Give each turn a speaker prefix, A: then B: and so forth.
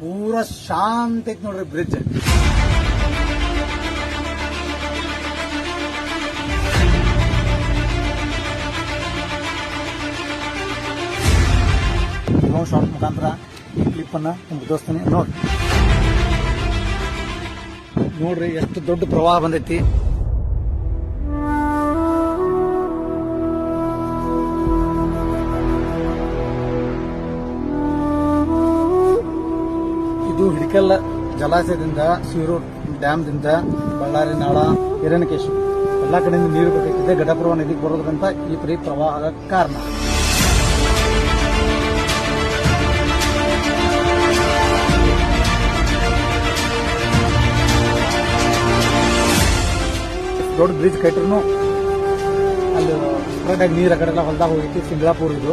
A: ಪೂರಾ ಶಾಂತ ಐತಿ ನೋಡ್ರಿ ಬ್ರಿಡ್ಜ್ ಶಾಟ್ ಮುಖಾಂತರ ಈ ಕ್ಲಿಪ್ ಅನ್ನ ನಿಮ್ಗೆ ತೋರಿಸ್ತೀನಿ. ನೋಡ್ರಿ ನೋಡ್ರಿ, ಎಷ್ಟು ದೊಡ್ಡ ಪ್ರವಾಹ ಬಂದೈತಿ. ಇದು ಹಿಡಕಲ್ ಜಲಾಶಯದಿಂದ ಶಿರೂರ್ ಡ್ಯಾಮ್ದಿಂದ, ಬಳ್ಳಾರಿ, ನಾಳ, ಹಿರಣ್ಯಕೇಶು ಎಲ್ಲ ಕಡೆಯಿಂದ ನೀರು ಬೇಕಾಗ್ತಿದೆ. ಘಟಪ್ರವಾಹ ನದಿಗೆ ಬರೋದ್ರಿಂದ ಈ ಪರಿ ಪ್ರವಾಹದ ಕಾರಣ. ದೊಡ್ಡ ಬ್ರಿಡ್ಜ್ ಕಟ್ಟಿದ್ರು ಅಲ್ಲಿ ಆಗಿ ನೀರು ಆ ಕಡೆ ಎಲ್ಲ ಹೊಲ್ದಾಗ ಹೋಗಿತ್ತು ಸಿಂಗ್ಲಾಪುರ್ ಇದು.